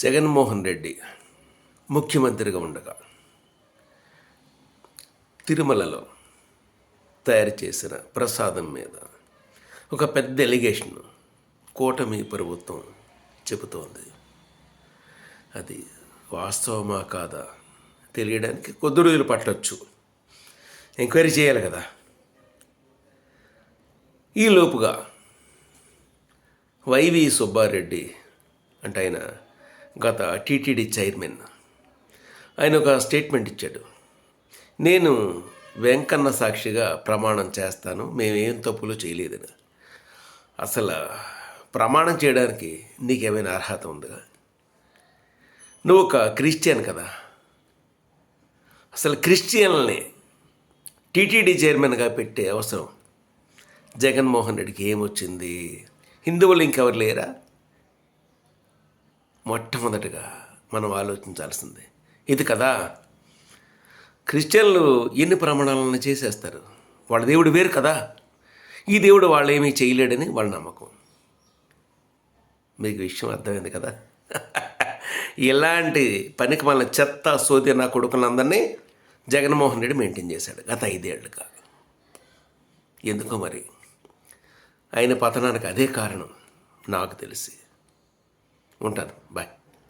జగన్మోహన్ రెడ్డి ముఖ్యమంత్రిగా ఉండగా తిరుమలలో తయారు చేసిన ప్రసాదం మీద ఒక పెద్ద ఎలిగేషన్ కూటమి ప్రభుత్వం చెబుతోంది. అది వాస్తవమా కాదా తెలియడానికి కొద్ది రోజులు పట్టవచ్చు ఎంక్వైరీ చేయాలి కదా. ఈ లోపుగా వైవి సుబ్బారెడ్డి అంటే ఆయన గత టీటీడీ చైర్మన్. ఆయన ఒక స్టేట్మెంట్ ఇచ్చాడు. నేను వెంకన్న సాక్షిగా ప్రమాణం చేస్తాను మేమేం తప్పులు చేయలేదని. అసలు ప్రమాణం చేయడానికి నీకేమైనా అర్హత ఉందా నువ్వు ఒక క్రిస్టియన్ కదా. అసలు క్రిస్టియన్లని టీటీడీ చైర్మన్గా పెట్టే అవసరం. జగన్మోహన్ రెడ్డికి ఏమొచ్చింది? హిందువులు ఇంకెవరు లేరా? మొట్టమొదటిగా మనం ఆలోచించాల్సింది. ఇది కదా క్రిస్టియన్లు ఎన్ని ప్రమాణాలను చేసేస్తారు? వాళ్ళ దేవుడు వేరు కదా. ఈ దేవుడు వాళ్ళు ఏమీ చేయలేడని వాళ్ళ నమ్మకం. మీకు విషయం అర్థమైంది కదా. ఇలాంటి పనికి మన చెత్త సోది నా కొడుకులందరినీ జగన్మోహన్ రెడ్డి మెయింటైన్ చేశాడు గత ఐదేళ్ళుగా. ఎందుకో మరి? ఆయన పతనానికి అదే కారణం నాకు తెలిసి. ఉంటాను. బాయ్.